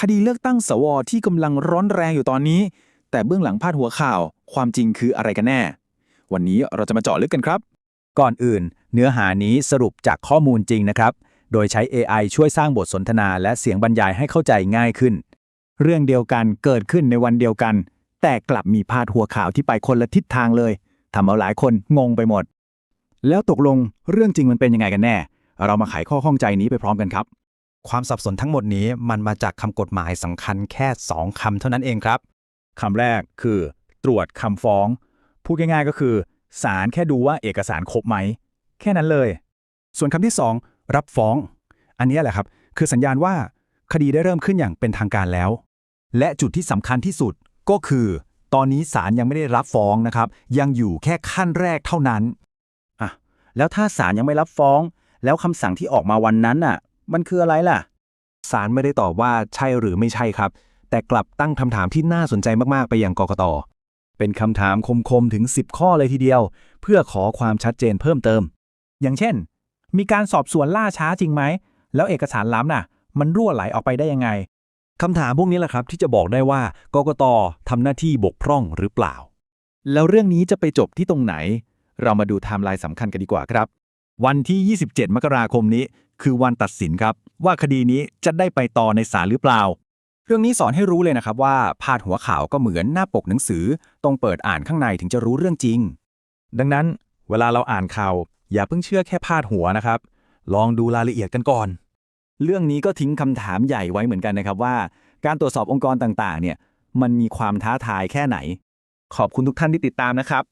คดีเลือกตั้งสวที่กำลังร้อนแรงอยู่ตอนนี้ แต่เบื้องหลังพาดหัวข่าว ความจริงคืออะไรกันแน่ วันนี้เราจะมาเจาะลึกกันครับ ก่อนอื่น เนื้อหานี้สรุปจากข้อมูลจริงนะครับ โดยใช้ AI ช่วยสร้างบทสนทนาและเสียงบรรยายให้เข้าใจง่ายขึ้น เรื่องเดียวกันเกิดขึ้นในวันเดียวกัน แต่กลับมีพาดหัวข่าวที่ไปคนละทิศทางเลยทำเอาหลายคนงงไปหมด แล้วตกลงเรื่องจริงมันเป็นยังไงกันแน่ เรามาไขข้อข้องใจนี้ไปพร้อมกันครับ ความสับสนทั้งหมดนี้มันมาจากคำกฎหมายสำคัญแค่ 2คำเท่านั้นเองครับคำแรกคือตรวจคำฟ้อง พูดง่ายๆก็คือศาลแค่ดูว่าเอกสารครบไหม แค่นั้นเลย ส่วนคำที่ 2 รับฟ้อง อันนี้แหละครับ คือสัญญาณว่าคดีได้เริ่มขึ้นอย่างเป็นทางการแล้ว และจุดที่สำคัญที่สุดก็คือ ตอนนี้ศาลยังไม่ได้รับฟ้องนะครับ ยังอยู่แค่ขั้นแรกเท่านั้นอะแล้วถ้าศาลยังไม่รับฟ้อง แล้วคำสั่งที่ออกมาวันนั้นน่ะ มันคืออะไรล่ะ ศาลไม่ได้ตอบว่าใช่หรือไม่ใช่ครับ แต่กลับตั้งคำถามที่น่าสนใจมาก ๆ ไปยังกกต เป็นคำถามคม ๆ ถึง 10 ข้อเลยทีเดียว เพื่อขอความชัดเจนเพิ่มเติม อย่างเช่น มีการสอบสวนล่าช้าจริงไหม แล้วเอกสารล้ำน่ะ มันรั่วไหลออกไปได้ยังไงคำถามพวกนี้แหละครับ ที่จะบอกได้ว่ากกตทำหน้าที่บกพร่องหรือเปล่า แล้วเรื่องนี้จะไปจบที่ตรงไหน เรามาดูไทม์ไลน์สำคัญกันดีกว่าครับ วันที่ 27 มกราคมนี้ คือวันตัดสินครับ ว่าคดีนี้จะได้ไปต่อในศาลหรือเปล่า เรื่องนี้สอนให้รู้เลยนะครับว่า พาดหัวข่าวก็เหมือนหน้าปกหนังสือ ต้องเปิดอ่านข้างในถึงจะรู้เรื่องจริง ดังนั้น เวลาเราอ่านข่าว อย่าเพิ่งเชื่อแค่พาดหัวนะครับ ลองดูรายละเอียดกันก่อน เรื่องนี้ก็ทิ้งคำถามใหญ่ไว้เหมือนกันนะครับว่า การตรวจสอบองค์กรต่างๆ เนี่ย มันมีความท้าทายแค่ไหน ขอบคุณทุกท่านที่ติดตามนะครับ